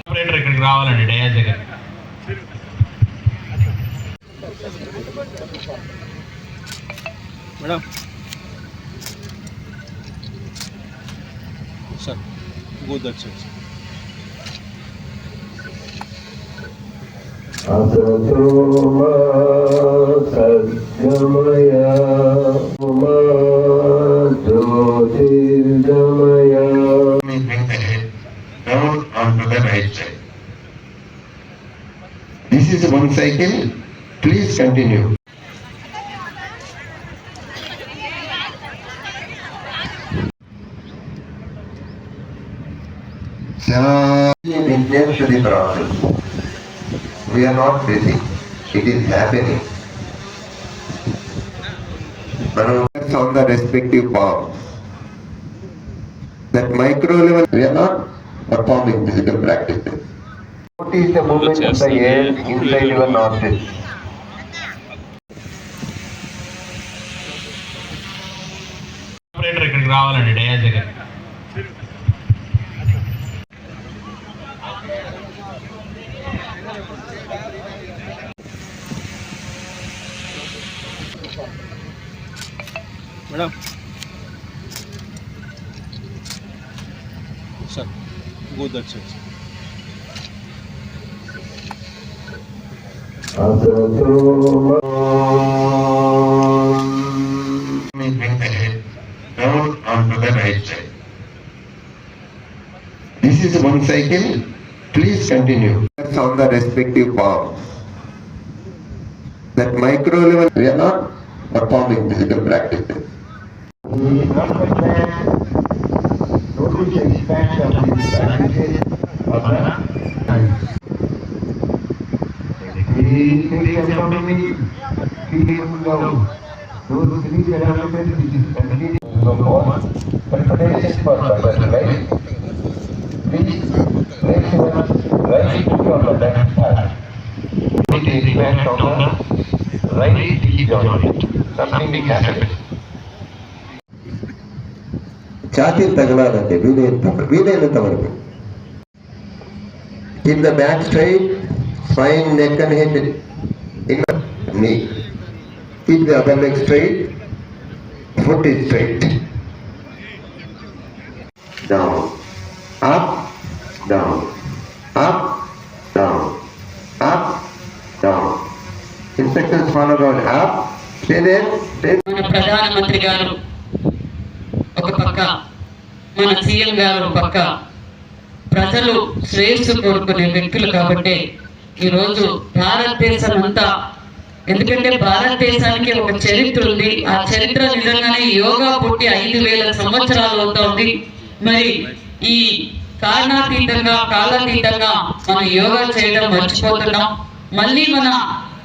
Operator ఇక్కడికి రావాలండి డయా Jagan madam sir go that sir أتتما سجميا the. This is one cycle. Please continue. To process. We are not busy. It is happening. Maneuvers on the respective palms. That micro level, we are not performing physical practices. Notice the movement of the air inside your nostrils. Operator ఇక్కడికి రావాలండి dais దగ్గర madam sir good at it. Down onto the right side. This is one cycle. Please continue. On the respective palms. That micro level, we are not performing physical practice. could we expect that we benefit of that? The economy became low. Those three development which is leading to the more, but today is for the right? Which makes us right to be on the left side. It is back on the right to be on it. Something happened. happened. ఛాతీ తగలాలంటే వీలైనంత వీలైనంత వరకు in the back straight spine neck and head in knee keep the other leg straight foot is straight down up down up down up down instructions follow కావాలి up stay there stay మన ప్రధానమంత్రి గారు ఒక పక్క మన CM గారు ఒక పక్క ప్రజలు శ్రేయస్సు కోరుకునే వ్యక్తులు కాబట్టి ఈరోజు భారతదేశం అంతా ఎందుకంటే భారతదేశానికి ఒక చరిత్ర ఉంది. ఆ చరిత్ర నిజంగానే యోగా పుట్టి ఐదు వేల సంవత్సరాలు అవుతోంది. మరి ఈ కారణాతీతంగా కాలాతీతంగా మనం యోగా చేయడం మర్చిపోతున్నాం. మళ్ళీ మన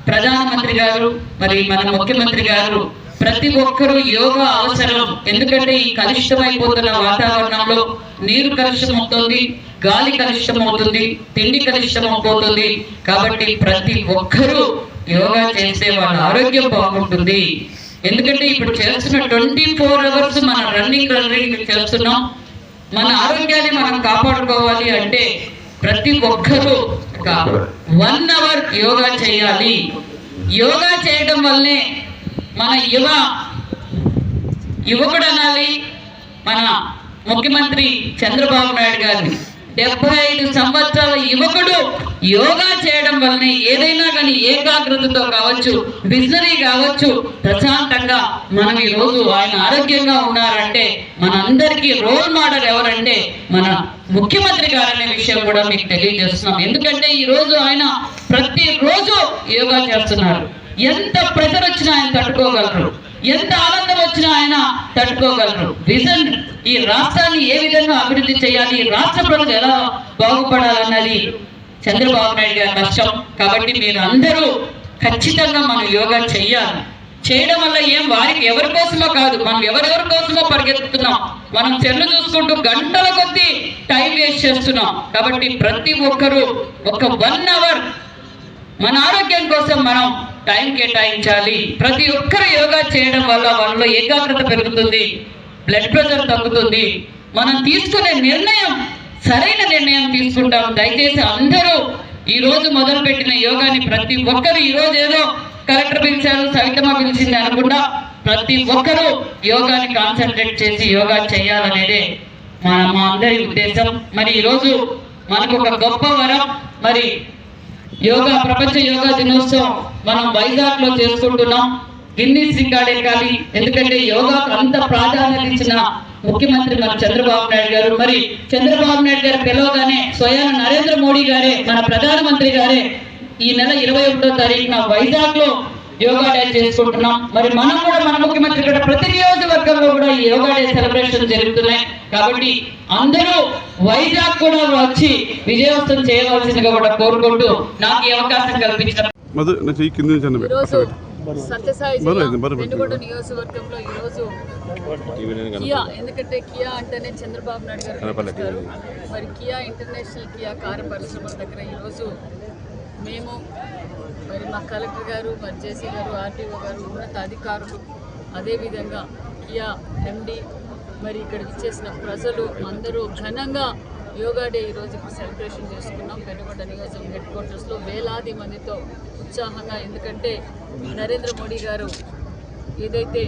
ప్రధానమంత్రి గారు మరి మన ముఖ్యమంత్రి గారు ప్రతి ఒక్కరూ యోగా అవసరం. ఎందుకంటే ఈ కలుషితమైపోతున్న వాతావరణంలో నీరు కలుషితం అవుతుంది గాలి కలుషితం అవుతుంది తిండి కలుషితం అవుతుంది కాబట్టి ప్రతి ఒక్కరూ యోగా చేస్తే వాళ్ళ ఆరోగ్యం బాగుంటుంది. ఎందుకంటే ఇప్పుడు చేస్తున్న ట్వంటీ ఫోర్ అవర్స్ మన రన్నింగ్ రన్నింగ్ చేస్తున్నాం. మన ఆరోగ్యాన్ని మనం కాపాడుకోవాలి అంటే ప్రతి ఒక్కరూ ఒక వన్ అవర్ యోగా చేయాలి. యోగా చేయడం వల్లే మన యువ యువకుడు అనాలి మన ముఖ్యమంత్రి చంద్రబాబు నాయుడు గారిని డెబ్బై ఐదు సంవత్సరాల యువకుడు యోగా చేయడం వల్లనే ఏదైనా కానీ ఏకాగ్రతతో కావచ్చు విజనరీ కావచ్చు ప్రశాంతంగా మనం ఈ రోజు ఆయన ఆరోగ్యంగా ఉన్నారంటే మనందరికీ రోల్ మోడల్ ఎవరంటే మన ముఖ్యమంత్రి గారనే విషయం కూడా మీకు తెలియజేస్తున్నాం. ఎందుకంటే ఈ రోజు ఆయన ప్రతి రోజు యోగా చేస్తున్నారు. ఎంత ప్రెషర్ వచ్చినా ఆయన తట్టుకోగలరు. ఎంత ఆనందం వచ్చినా ఆయన తట్టుకోగలరు. విజన్ ఈ రాష్ట్రాన్ని ఏ విధంగా అభివృద్ధి చేయాలి ఈ రాష్ట్ర ప్రజలు ఎలా బాగుపడాలన్నది చంద్రబాబు నాయుడు గారి కష్టం. కాబట్టి మీరు అందరూ ఖచ్చితంగా మనం యోగా చెయ్యాలి. చేయడం వల్ల ఏం వారికి ఎవరి కోసమో కాదు మనం ఎవరెవరి కోసమో పరిగెత్తుతున్నాం. మనం చెల్లు చూసుకుంటూ గంటల కొద్దీ టైం వేస్ట్ చేస్తున్నాం. కాబట్టి ప్రతి ఒక్కరూ ఒక వన్ అవర్ మన ఆరోగ్యం కోసం మనం టైం కేటాయించాలి. ప్రతి ఒక్కరు యోగా చేయడం వల్ల వాళ్ళలో ఏకాగ్రత పెరుగుతుంది బ్లడ్ ప్రెషర్ తగ్గుతుంది. మనం తీసుకునే నిర్ణయం సరైన నిర్ణయం తీసుకుంటాం. దయచేసి అందరూ ఈ రోజు మొదలుపెట్టిన యోగాని ప్రతి ఒక్కరు ఈ రోజు ఏదో కలెక్టర్ పిలిచారు సవితమ్మ పిలిచింది అనుకుండా ప్రతి ఒక్కరూ యోగాని కాన్సన్ట్రేట్ చేసి యోగా చేయాలనేదే మా అందరి ఉద్దేశం. మరి ఈరోజు మనకు ఒక గొప్ప వరం. మరి యోగా ప్రపంచ యోగా దినోత్సవం మనం వైజాగ్లో చేసుకుంటున్నాం. గిన్నీస్ రికార్డ్ ఎక్కాలి ఎందుకంటే యోగాకు అంత ప్రాధాన్యత ఇచ్చిన ముఖ్యమంత్రి మన చంద్రబాబు నాయుడు గారు. మరి చంద్రబాబు నాయుడు గారు పిలవగానే స్వయాన నరేంద్ర మోడీ గారే మన ప్రధానమంత్రి గారే ఈ నెల ఇరవై ఒకటో తారీఖున వైజాగ్లో యోగా డే చేసుకుంటున్నాం. మరి మనం కూడా మన ముఖ్యమంత్రి కూడా ప్రతి నియోజకవర్గంలో కూడా ఈ యోగా డే సెలబ్రేషన్ జరుగుతున్నాయి. కాబట్టి అందరూ వైజాగ్ కూడా వచ్చి విజయవంతం చేయవలసిందిగా కూడా కోరుకుంటూ నాకు ఈ అవకాశం కల్పించిన సత్యసాయి వెనుగొండ నియోజకవర్గంలో ఈరోజు కియా ఎందుకంటే కియా అంటేనే చంద్రబాబు నాయుడు గారు. మరి కియా ఇంటర్నేషనల్ కియా కారు పరిశ్రమల దగ్గర ఈరోజు మేము మరి మా కలెక్టర్ గారు మరి జేసీ గారు ఆర్టీఓ గారు ఉన్నత అధికారులు అదేవిధంగా కియా ఎండి మరి ఇక్కడ ఇచ్చేసిన ప్రజలు అందరూ ఘనంగా యోగా డే ఈరోజు ఇప్పుడు సెలబ్రేషన్ చేసుకున్నాం. పెనుగొండ నియోజకవర్గం హెడ్ క్వార్టర్స్లో వేలాది మందితో ఉత్సాహంగా. ఎందుకంటే నరేంద్ర మోడీ గారు ఏదైతే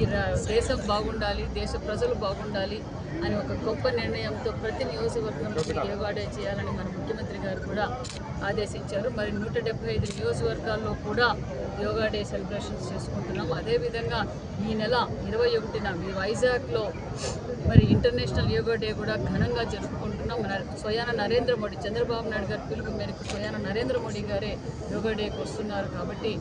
ఈ దేశం బాగుండాలి దేశ ప్రజలు బాగుండాలి అని ఒక గొప్ప నిర్ణయంతో ప్రతి నియోజకవర్గంలో యోగా డే చేయాలని మన ముఖ్యమంత్రి గారు కూడా ఆదేశించారు. మరి నూట డెబ్బై ఐదు నియోజకవర్గాల్లో కూడా యోగా డే సెలబ్రేషన్స్ చేసుకుంటున్నాం. అదేవిధంగా ఈ నెల ఇరవై ఒకటిన మీ వైజాగ్లో మరి ఇంటర్నేషనల్ యోగా డే కూడా ఘనంగా జరుపుకుంటున్నాం. స్వయాన నరేంద్ర మోడీ చంద్రబాబు నాయుడు గారి పిలుపు మేరకు స్వయాన నరేంద్ర మోడీ గారే యోగా డేకి వస్తున్నారు కాబట్టి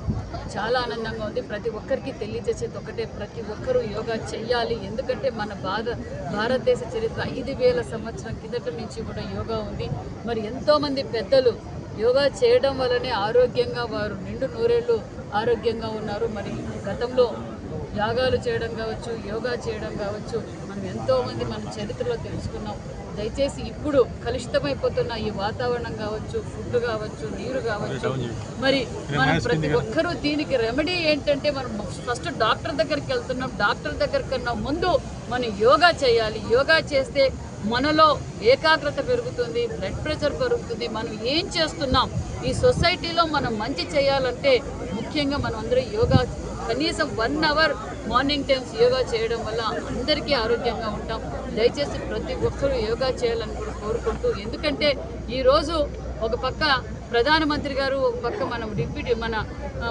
చాలా ఆనందంగా ఉంది. ప్రతి ఒక్కరికి తెలియజేసేది ఒకటే ప్రతి ఒక్కరూ యోగా చెయ్యాలి. ఎందుకంటే మన భారత భారతదేశ చరిత్ర ఐదు వేల సంవత్సరం కిందట నుంచి కూడా యోగా ఉంది. మరి ఎంతోమంది పెద్దలు యోగా చేయడం వల్లనే ఆరోగ్యంగా వారు నిండు నూరేళ్ళు ఆరోగ్యంగా ఉన్నారు. మరి గతంలో యాగాలు చేయడం కావచ్చు యోగా చేయడం కావచ్చు మనం ఎంతోమంది మన చరిత్రలో తెలుసుకున్నాం. దయచేసి ఇప్పుడు కలుషితమైపోతున్న ఈ వాతావరణం కావచ్చు ఫుడ్ కావచ్చు నీరు కావచ్చు మరి మనం ప్రతి ఒక్కరూ దీనికి రెమెడీ ఏంటంటే మనం ఫస్ట్ డాక్టర్ దగ్గరికి వెళ్తున్నాం. డాక్టర్ దగ్గర కన్నా ముందు మనం యోగా చేయాలి. యోగా చేస్తే మనలో ఏకాగ్రత పెరుగుతుంది బ్లడ్ ప్రెషర్ పెరుగుతుంది. మనం ఏం చేస్తున్నాం? ఈ సొసైటీలో మనం మంచి చేయాలంటే ముఖ్యంగా మనం అందరూ యోగా కనీసం one hour morning times yoga చేయడం వల్ల అందరికీ ఆరోగ్యంగా ఉంటాం. దయచేసి ప్రతి ఒక్కరూ యోగా చేయాలని కూడా కోరుకుంటూ ఎందుకంటే ఈరోజు ఒక పక్క ప్రధానమంత్రి గారు ఒక పక్క మనం డిప్యూటీ మన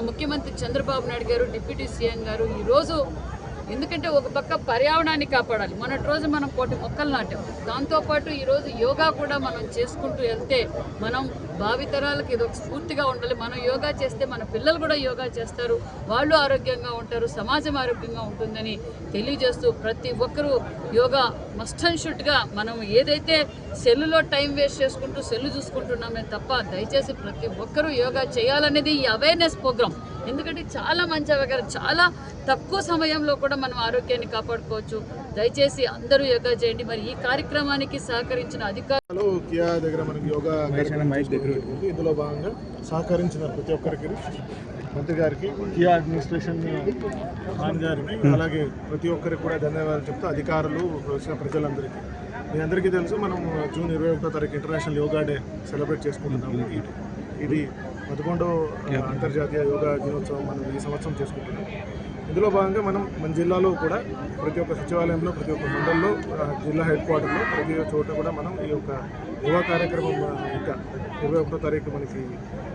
ముఖ్యమంత్రి చంద్రబాబు నాయుడు గారు డిప్యూటీ సీఎం గారు ఈరోజు ఎందుకంటే ఒక పక్క పర్యావరణాన్ని కాపాడాలి. మొన్నటి రోజు మనం కోటి మొక్కలు నాటాం. దాంతోపాటు ఈరోజు యోగా కూడా మనం చేసుకుంటూ వెళ్తే మనం భావితరాలకు ఇది ఒక స్ఫూర్తిగా ఉండాలి. మనం యోగా చేస్తే మన పిల్లలు కూడా యోగా చేస్తారు. వాళ్ళు ఆరోగ్యంగా ఉంటారు. సమాజం ఆరోగ్యంగా ఉంటుందని తెలియజేస్తూ ప్రతి ఒక్కరూ యోగా మస్ట్ అండ్ షుడ్గా మనం ఏదైతే సెల్లులో టైం వేస్ట్ చేసుకుంటూ సెల్లు చూసుకుంటున్నామే తప్ప దయచేసి ప్రతి ఒక్కరూ యోగా చేయాలనేది ఈ అవేర్నెస్ ప్రోగ్రామ్ ఎందుకంటే చాలా మంచి అవగాహన చాలా తక్కువ సమయంలో కూడా మనం ఆరోగ్యాన్ని కాపాడుకోవచ్చు. దయచేసి అందరూ యోగా చేయండి. మరి ఈ కార్యక్రమానికి సహకరించిన అధికారులు కియా దగ్గర మనకి యోగా ఇందులో భాగంగా సహకరించిన ప్రతి ఒక్కరికి మంత్రి గారికి కియా అడ్మినిస్ట్రేషన్ ఖాన్ గారికి అలాగే ప్రతి ఒక్కరికి కూడా ధన్యవాదాలు చెప్తూ అధికారులు ప్రజలందరికీ. మీ అందరికీ తెలుసు మనం జూన్ ఇరవై ఒకటో తారీఖు ఇంటర్నేషనల్ యోగా డే సెలబ్రేట్ చేసుకుంటున్నాము. ఇది ఇది పదకొండో అంతర్జాతీయ యోగా దినోత్సవం మనం ఈ సంవత్సరం చేసుకుంటున్నాం. ఇందులో భాగంగా మనం మన జిల్లాలో కూడా ప్రతి ఒక్క సచివాలయంలో ప్రతి ఒక్క మండలంలో జిల్లా హెడ్ క్వార్టర్లో ప్రతి చోట కూడా మనం ఈ యొక్క యువ కార్యక్రమం ఇంకా ఇరవై ఒకటో తారీఖు మనకి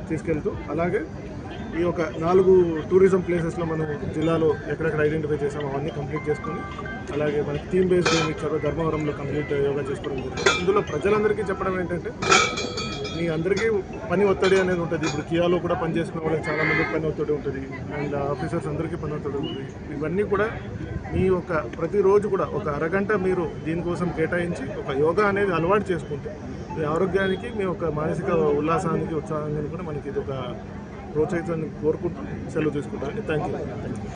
తీసుకెళ్తూ అలాగే ఈ యొక్క నాలుగు టూరిజం ప్లేసెస్లో మనం జిల్లాలో ఎక్కడెక్కడ ఐడెంటిఫై చేసామో అవన్నీ కంప్లీట్ చేసుకొని అలాగే మనకి థీమ్ బేస్డ్ ఏమి ఇచ్చారో ధర్మవరంలో కంప్లీట్ యోగా చేసుకోవడం జరిగింది. ఇందులో ప్రజలందరికీ చెప్పడం ఏంటంటే మీ అందరికీ పని ఒత్తిడి అనేది ఉంటుంది. ఇప్పుడు కియాలో కూడా పని వాళ్ళకి చాలా మందికి పని ఒత్తిడి ఉంటుంది. అండ్ ఆఫీసర్స్ అందరికీ పని ఒత్తిడి ఉంటుంది. ఇవన్నీ కూడా మీ యొక్క ప్రతిరోజు కూడా ఒక అరగంట మీరు దీనికోసం కేటాయించి ఒక యోగా అనేది అలవాటు చేసుకుంటే మీ ఆరోగ్యానికి మీ యొక్క మానసిక ఉల్లాసానికి ఉత్సాహానికి కూడా మనకి ఇది ఒక ప్రోత్సహించాలని కోరుకుంటూ సెలవు తీసుకుంటాను. Thank you